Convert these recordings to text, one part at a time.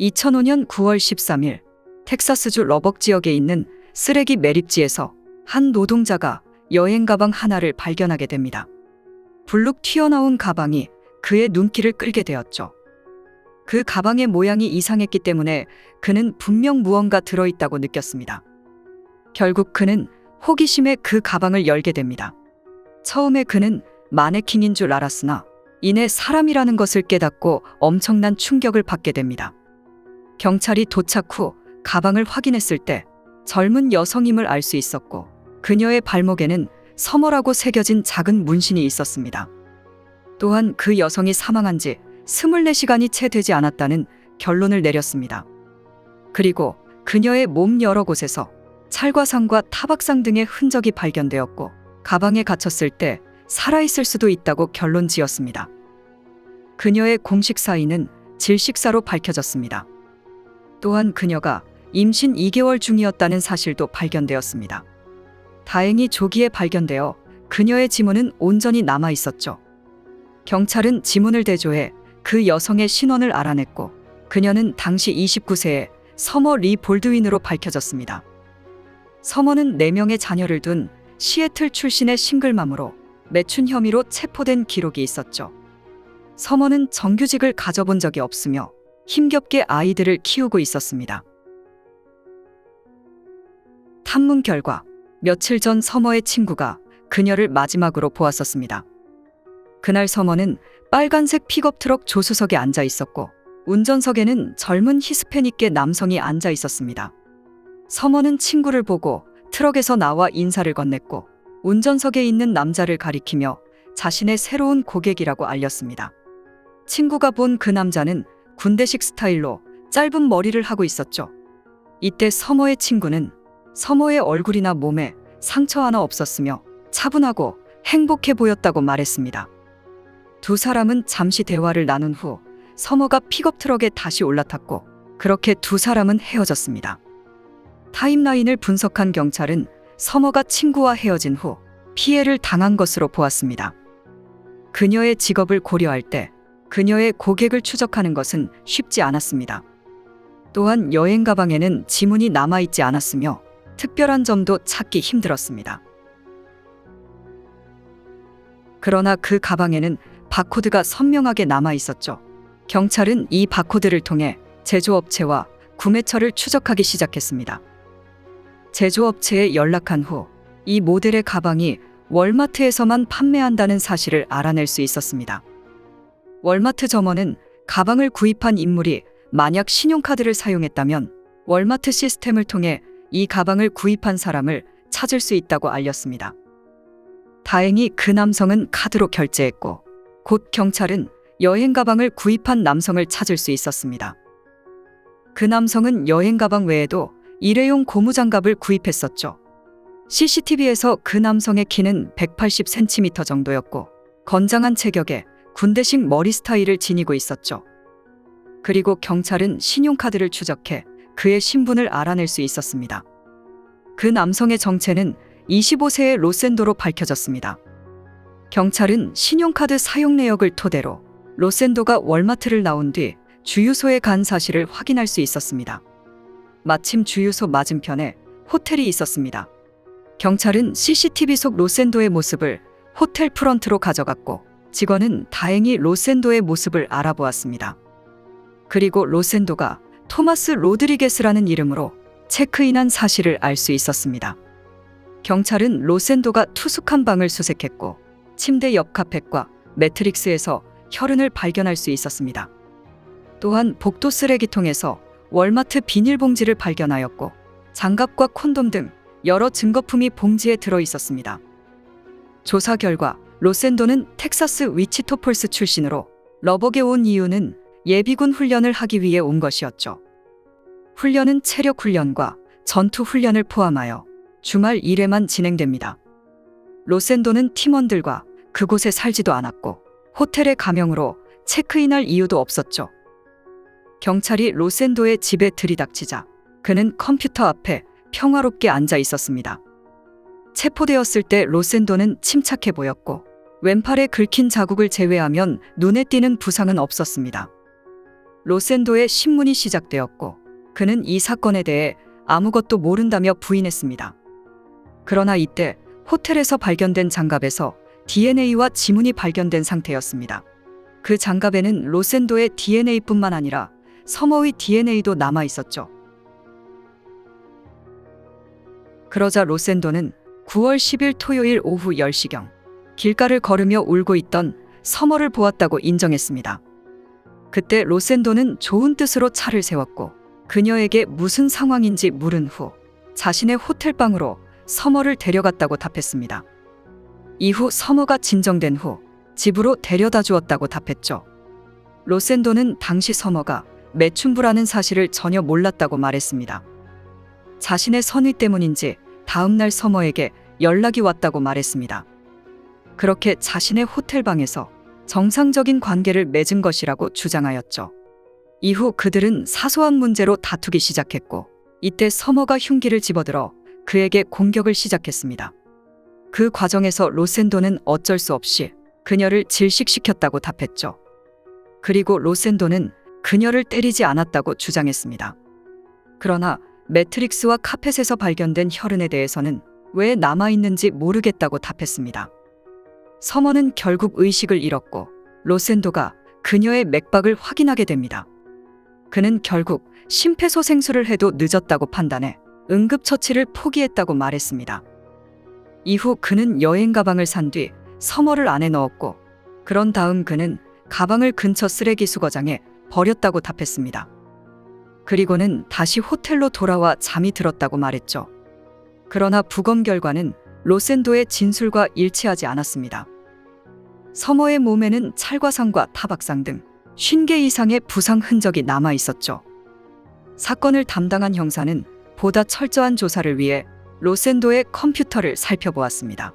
2005년 9월 13일 텍사스주 러벅 지역에 있는 쓰레기 매립지에서 한 노동자가 여행 가방 하나를 발견하게 됩니다. 불룩 튀어나온 가방이 그의 눈길을 끌게 되었죠. 그 가방의 모양이 이상했기 때문에 그는 분명 무언가 들어있다고 느꼈습니다. 결국 그는 호기심에 그 가방을 열게 됩니다. 처음에 그는 마네킹인 줄 알았으나 이내 사람이라는 것을 깨닫고 엄청난 충격을 받게 됩니다. 경찰이 도착 후 가방을 확인했을 때 젊은 여성임을 알 수 있었고 그녀의 발목에는 서머라고 새겨진 작은 문신이 있었습니다. 또한 그 여성이 사망한 지 24시간이 채 되지 않았다는 결론을 내렸습니다. 그리고 그녀의 몸 여러 곳에서 찰과상과 타박상 등의 흔적이 발견되었고 가방에 갇혔을 때 살아있을 수도 있다고 결론 지었습니다. 그녀의 공식 사인은 질식사로 밝혀졌습니다. 또한 그녀가 임신 2개월 중이었다는 사실도 발견되었습니다. 다행히 조기에 발견되어 그녀의 지문은 온전히 남아 있었죠. 경찰은 지문을 대조해 그 여성의 신원을 알아냈고 그녀는 당시 29세의 서머 리 볼드윈으로 밝혀졌습니다. 서머는 4명의 자녀를 둔 시애틀 출신의 싱글맘으로 매춘 혐의로 체포된 기록이 있었죠. 서머는 정규직을 가져본 적이 없으며 힘겹게 아이들을 키우고 있었습니다. 탐문 결과 며칠 전 서머의 친구가 그녀를 마지막으로 보았었습니다. 그날 서머는 빨간색 픽업 트럭 조수석에 앉아 있었고 운전석에는 젊은 히스패닉계 남성이 앉아 있었습니다. 서머는 친구를 보고 트럭에서 나와 인사를 건넸고 운전석에 있는 남자를 가리키며 자신의 새로운 고객이라고 알렸습니다. 친구가 본 그 남자는 군대식 스타일로 짧은 머리를 하고 있었죠. 이때 서머의 친구는 서머의 얼굴이나 몸에 상처 하나 없었으며 차분하고 행복해 보였다고 말했습니다. 두 사람은 잠시 대화를 나눈 후 서머가 픽업 트럭에 다시 올라탔고 그렇게 두 사람은 헤어졌습니다. 타임라인을 분석한 경찰은 서머가 친구와 헤어진 후 피해를 당한 것으로 보았습니다. 그녀의 직업을 고려할 때 그녀의 고객을 추적하는 것은 쉽지 않았습니다. 또한 여행 가방에는 지문이 남아있지 않았으며 특별한 점도 찾기 힘들었습니다. 그러나 그 가방에는 바코드가 선명하게 남아 있었죠. 경찰은 이 바코드를 통해 제조업체와 구매처를 추적하기 시작했습니다. 제조업체에 연락한 후 이 모델의 가방이 월마트에서만 판매한다는 사실을 알아낼 수 있었습니다. 월마트 점원은 가방을 구입한 인물이 만약 신용카드를 사용했다면 월마트 시스템을 통해 이 가방을 구입한 사람을 찾을 수 있다고 알렸습니다. 다행히 그 남성은 카드로 결제했고 곧 경찰은 여행 가방을 구입한 남성을 찾을 수 있었습니다. 그 남성은 여행 가방 외에도 일회용 고무장갑을 구입했었죠. CCTV에서 그 남성의 키는 180cm 정도였고 건장한 체격에 군대식 머리 스타일을 지니고 있었죠. 그리고 경찰은 신용카드를 추적해 그의 신분을 알아낼 수 있었습니다. 그 남성의 정체는 25세의 로센도로 밝혀졌습니다. 경찰은 신용카드 사용 내역을 토대로 로센도가 월마트를 나온 뒤 주유소에 간 사실을 확인할 수 있었습니다. 마침 주유소 맞은편에 호텔이 있었습니다. 경찰은 CCTV 속 로센도의 모습을 호텔 프런트로 가져갔고 직원은 다행히 로센도의 모습을 알아보았습니다. 그리고 로센도가 토마스 로드리게스라는 이름으로 체크인한 사실을 알 수 있었습니다. 경찰은 로센도가 투숙한 방을 수색했고 침대 옆 카펫과 매트릭스에서 혈흔을 발견할 수 있었습니다. 또한 복도 쓰레기통에서 월마트 비닐봉지를 발견하였고 장갑과 콘돔 등 여러 증거품이 봉지에 들어 있었습니다. 조사 결과 로센도는 텍사스 위치토폴스 출신으로 러벅에 온 이유는 예비군 훈련을 하기 위해 온 것이었죠. 훈련은 체력 훈련과 전투 훈련을 포함하여 주말 1회만 진행됩니다. 로센도는 팀원들과 그곳에 살지도 않았고 호텔의 가명으로 체크인할 이유도 없었죠. 경찰이 로센도의 집에 들이닥치자 그는 컴퓨터 앞에 평화롭게 앉아 있었습니다. 체포되었을 때 로센도는 침착해 보였고 왼팔에 긁힌 자국을 제외하면 눈에 띄는 부상은 없었습니다. 로센도의 신문이 시작되었고 그는 이 사건에 대해 아무것도 모른다며 부인했습니다. 그러나 이때 호텔에서 발견된 장갑에서 DNA와 지문이 발견된 상태였습니다. 그 장갑에는 로센도의 DNA뿐만 아니라 서머의 DNA도 남아 있었죠. 그러자 로센도는 9월 10일 토요일 오후 10시경 길가를 걸으며 울고 있던 서머를 보았다고 인정했습니다. 그때 로센도는 좋은 뜻으로 차를 세웠고 그녀에게 무슨 상황인지 물은 후 자신의 호텔방으로 서머를 데려갔다고 답했습니다. 이후 서머가 진정된 후 집으로 데려다 주었다고 답했죠. 로센도는 당시 서머가 매춘부라는 사실을 전혀 몰랐다고 말했습니다. 자신의 선의 때문인지 다음날 서머에게 연락이 왔다고 말했습니다. 그렇게 자신의 호텔방에서 정상적인 관계를 맺은 것이라고 주장하였죠. 이후 그들은 사소한 문제로 다투기 시작했고 이때 서머가 흉기를 집어들어 그에게 공격을 시작했습니다. 그 과정에서 로센도는 어쩔 수 없이 그녀를 질식시켰다고 답했죠. 그리고 로센도는 그녀를 때리지 않았다고 주장했습니다. 그러나 매트릭스와 카펫에서 발견된 혈흔에 대해서는 왜 남아있는지 모르겠다고 답했습니다. 서머는 결국 의식을 잃었고 로센도가 그녀의 맥박을 확인하게 됩니다. 그는 결국 심폐소생술을 해도 늦었다고 판단해 응급처치를 포기했다고 말했습니다. 이후 그는 여행 가방을 산 뒤 서머를 안에 넣었고 그런 다음 그는 가방을 근처 쓰레기 수거장에 버렸다고 답했습니다. 그리고는 다시 호텔로 돌아와 잠이 들었다고 말했죠. 그러나 부검 결과는 로센도의 진술과 일치하지 않았습니다. 서머의 몸에는 찰과상과 타박상 등 50개 이상의 부상 흔적이 남아 있었죠. 사건을 담당한 형사는 보다 철저한 조사를 위해 로센도의 컴퓨터를 살펴보았습니다.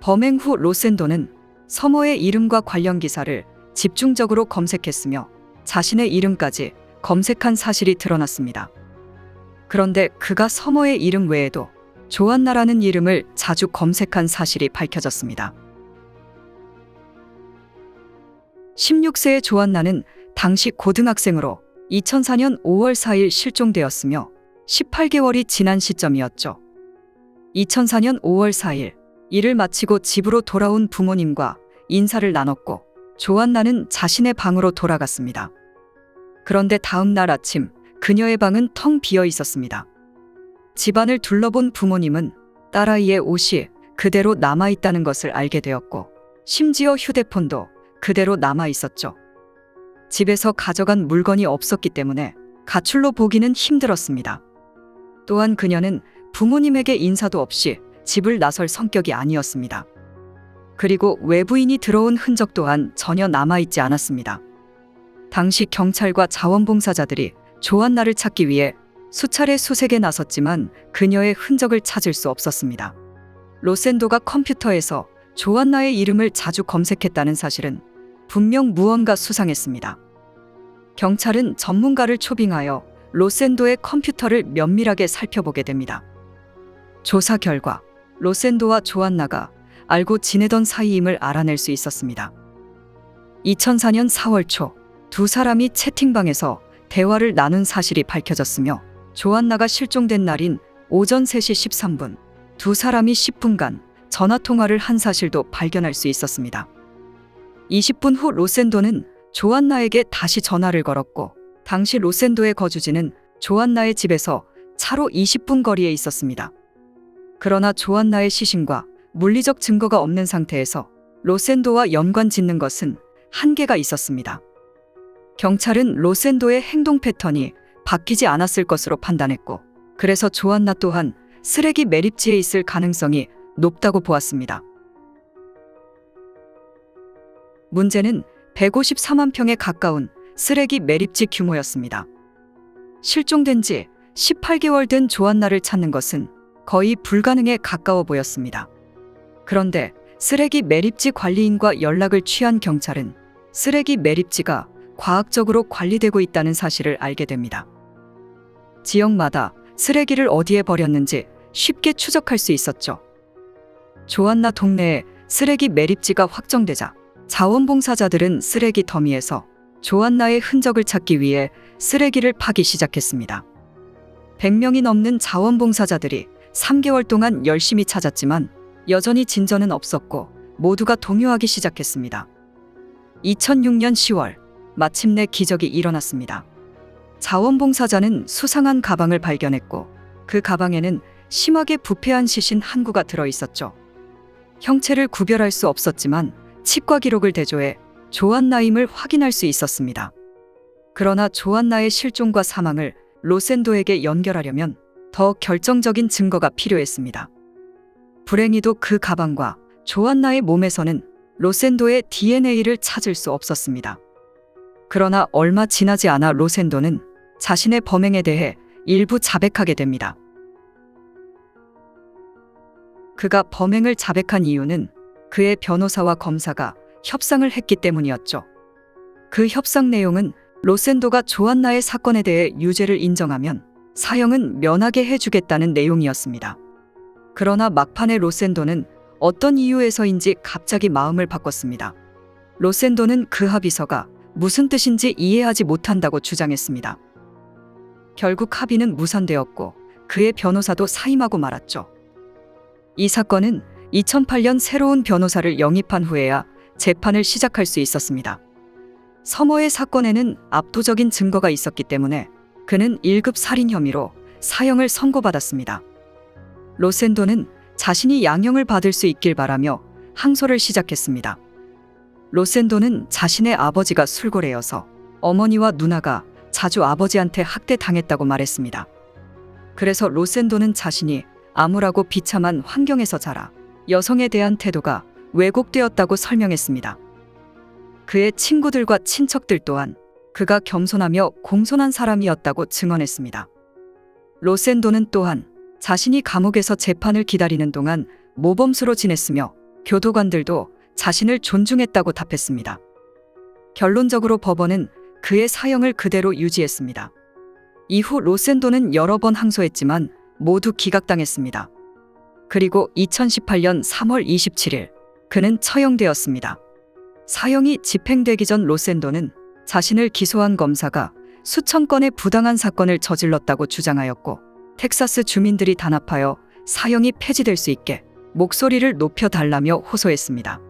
범행 후 로센도는 서머의 이름과 관련 기사를 집중적으로 검색했으며 자신의 이름까지 검색한 사실이 드러났습니다. 그런데 그가 서머의 이름 외에도 조안나라는 이름을 자주 검색한 사실이 밝혀졌습니다. 16세의 조안나는 당시 고등학생으로 2004년 5월 4일 실종되었으며 18개월이 지난 시점이었죠. 2004년 5월 4일 일을 마치고 집으로 돌아온 부모님과 인사를 나눴고 조안나는 자신의 방으로 돌아갔습니다. 그런데 다음 날 아침 그녀의 방은 텅 비어 있었습니다. 집안을 둘러본 부모님은 딸아이의 옷이 그대로 남아 있다는 것을 알게 되었고 심지어 휴대폰도 그대로 남아 있었죠. 집에서 가져간 물건이 없었기 때문에 가출로 보기는 힘들었습니다. 또한 그녀는 부모님에게 인사도 없이 집을 나설 성격이 아니었습니다. 그리고 외부인이 들어온 흔적 또한 전혀 남아있지 않았습니다. 당시 경찰과 자원봉사자들이 조안나를 찾기 위해 수차례 수색에 나섰지만 그녀의 흔적을 찾을 수 없었습니다. 로센도가 컴퓨터에서 조안나의 이름을 자주 검색했다는 사실은 분명 무언가 수상했습니다. 경찰은 전문가를 초빙하여 로센도의 컴퓨터를 면밀하게 살펴보게 됩니다. 조사 결과 로센도와 조안나가 알고 지내던 사이임을 알아낼 수 있었습니다. 2004년 4월 초 두 사람이 채팅방에서 대화를 나눈 사실이 밝혀졌으며 조안나가 실종된 날인 오전 3시 13분 두 사람이 10분간 전화 통화를 한 사실도 발견할 수 있었습니다. 20분 후 로센도는 조안나에게 다시 전화를 걸었고 당시 로센도의 거주지는 조안나의 집에서 차로 20분 거리에 있었습니다. 그러나 조안나의 시신과 물리적 증거가 없는 상태에서 로센도와 연관 짓는 것은 한계가 있었습니다. 경찰은 로센도의 행동 패턴이 바뀌지 않았을 것으로 판단했고, 그래서 조안나 또한 쓰레기 매립지에 있을 가능성이 높다고 보았습니다. 문제는 154만 평에 가까운 쓰레기 매립지 규모였습니다. 실종된 지 18개월 된 조안나를 찾는 것은 거의 불가능에 가까워 보였습니다. 그런데 쓰레기 매립지 관리인과 연락을 취한 경찰은 쓰레기 매립지가 과학적으로 관리되고 있다는 사실을 알게 됩니다. 지역마다 쓰레기를 어디에 버렸는지 쉽게 추적할 수 있었죠. 조안나 동네에 쓰레기 매립지가 확정되자 자원봉사자들은 쓰레기 더미에서 조안나의 흔적을 찾기 위해 쓰레기를 파기 시작했습니다. 100명이 넘는 자원봉사자들이 3개월 동안 열심히 찾았지만 여전히 진전은 없었고 모두가 동요하기 시작했습니다. 2006년 10월 마침내 기적이 일어났습니다. 자원봉사자는 수상한 가방을 발견했고 그 가방에는 심하게 부패한 시신 한 구가 들어 있었죠. 형체를 구별할 수 없었지만 치과 기록을 대조해 조안나임을 확인할 수 있었습니다. 그러나 조안나의 실종과 사망을 로센도에게 연결하려면 더 결정적인 증거가 필요했습니다. 불행히도 그 가방과 조안나의 몸에서는 로센도의 DNA를 찾을 수 없었습니다. 그러나 얼마 지나지 않아 로센도는 자신의 범행에 대해 일부 자백하게 됩니다. 그가 범행을 자백한 이유는 그의 변호사와 검사가 협상을 했기 때문이었죠. 그 협상 내용은 로센도가 조안나의 사건에 대해 유죄를 인정하면 사형은 면하게 해주겠다는 내용이었습니다. 그러나 막판에 로센도는 어떤 이유에서인지 갑자기 마음을 바꿨습니다. 로센도는 그 합의서가 무슨 뜻인지 이해하지 못한다고 주장했습니다. 결국 합의는 무산되었고 그의 변호사도 사임하고 말았죠. 이 사건은 2008년 새로운 변호사를 영입한 후에야 재판을 시작할 수 있었습니다. 서머의 사건에는 압도적인 증거가 있었기 때문에 그는 1급 살인 혐의로 사형을 선고받았습니다. 로센도는 자신이 양형을 받을 수 있길 바라며 항소를 시작했습니다. 로센도는 자신의 아버지가 술고래여서 어머니와 누나가 자주 아버지한테 학대당했다고 말했습니다. 그래서 로센도는 자신이 암울하고 비참한 환경에서 자라 여성에 대한 태도가 왜곡되었다고 설명했습니다. 그의 친구들과 친척들 또한 그가 겸손하며 공손한 사람이었다고 증언했습니다. 로센도는 또한 자신이 감옥에서 재판을 기다리는 동안 모범수로 지냈으며 교도관들도 자신을 존중했다고 답했습니다. 결론적으로 법원은 그의 사형을 그대로 유지했습니다. 이후 로센도는 여러 번 항소했지만 모두 기각당했습니다. 그리고 2018년 3월 27일 그는 처형되었습니다. 사형이 집행되기 전 로센도는 자신을 기소한 검사가 수천 건의 부당한 사건을 저질렀다고 주장하였고 텍사스 주민들이 단합하여 사형이 폐지될 수 있게 목소리를 높여달라며 호소했습니다.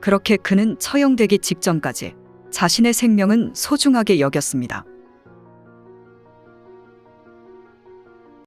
그렇게 그는 처형되기 직전까지 자신의 생명은 소중하게 여겼습니다.